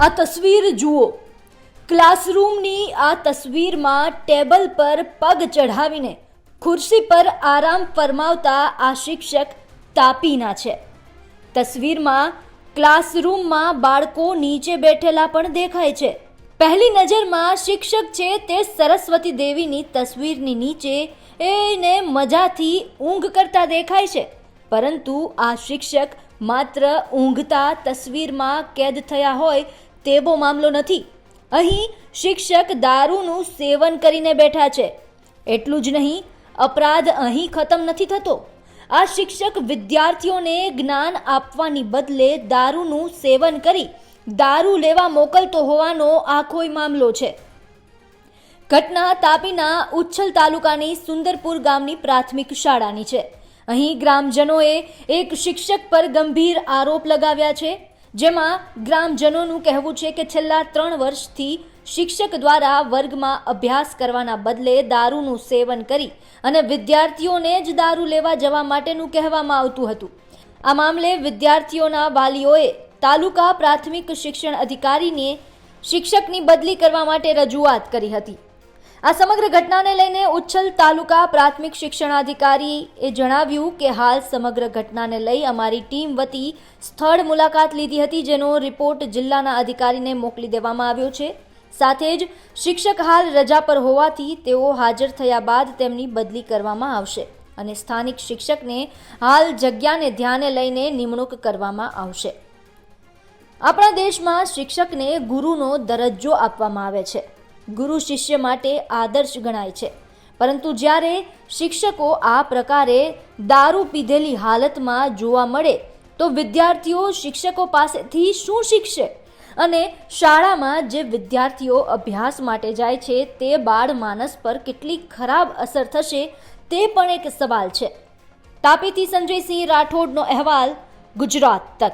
આ તસવીર જુઓ. ક્લાસરૂમની આ તસવીરમાં ટેબલ પર પગ ચઢાવીને ખુરશી પર આરામ ફરમાવતા આ શિક્ષક તાપીના છે. તસવીરમાં ક્લાસરૂમમાં બાળકો નીચે બેઠેલા પણ દેખાય છે. પહેલી નજરમાં શિક્ષક છે તે સરસ્વતી દેવીની તસવીરની નીચે એને મજાથી ઊંઘ કરતા દેખાય છે. પરંતુ આ શિક્ષક માત્ર ઊંઘતા તસવીરમાં કેદ થયા હોય તેવો મામલો નથી. અહીં શિક્ષક દારૂનું સેવન કરીને બેઠા છે. એટલું જ નહીં, અપરાધ અહીં ખતમ નથી થતો. આ શિક્ષક વિદ્યાર્થીઓને જ્ઞાન આપવાની બદલે દારૂનું સેવન કરી દારૂ લેવા મોકલતો હોવાનો આખોય મામલો છે. ઘટના તાપીના ઉચ્છલ તાલુકાની સુંદરપુર ગામની પ્રાથમિક શાળાની છે. અહીં ગ્રામજનોએ એક શિક્ષક પર ગંભીર આરોપ લગાવ્યા છે. જેમાં ગ્રામજનોનું કહેવું છે કે છેલ્લા ત્રણ વર્ષથી શિક્ષક દ્વારા વર્ગમાં અભ્યાસ કરવાના બદલે દારૂનું સેવન કરી અને વિદ્યાર્થીઓને જ દારૂ લેવા જવા માટેનું કહેવામાં આવતું હતું. આ મામલે વિદ્યાર્થીઓના વાલીઓએ તાલુકા પ્રાથમિક શિક્ષણ અધિકારીને શિક્ષકની બદલી કરવા માટે રજૂઆત કરી હતી. આ સમગ્ર ઘટનાને લઈને ઉચ્છલ તાલુકા પ્રાથમિક શિક્ષણાધિકારીએ જણાવ્યું કે હાલ સમગ્ર ઘટનાને લઈ અમારી ટીમ વતી સ્થળ મુલાકાત લીધી હતી, જેનો રિપોર્ટ જિલ્લાના અધિકારીને મોકલી દેવામાં આવ્યો છે. સાથે જ શિક્ષક હાલ રજા પર હોવાથી તેઓ હાજર થયા બાદ તેમની બદલી કરવામાં આવશે અને સ્થાનિક શિક્ષકને હાલ જગ્યાને ધ્યાને લઈને નિમણૂક કરવામાં આવશે. આપણા દેશમાં શિક્ષકને ગુરુનો દરજ્જો આપવામાં આવે છે. ગુરુ શિષ્ય માટે આદર્શ ગણાય છે. પરંતુ જ્યારે શિક્ષકો આ પ્રકારે દારૂ પીધેલી હાલતમાં જોવા મળે, તો વિદ્યાર્થીઓ શિક્ષકો પાસેથી શું શીખશે? અને શાળામાં જે વિદ્યાર્થીઓ અભ્યાસ માટે જાય છે, તે બાળ માનસ પર કેટલી ખરાબ અસર થશે, તે પણ એક સવાલ છે. તાપીથી સંજયસિંહ રાઠોડનો અહેવાલ, ગુજરાત તક.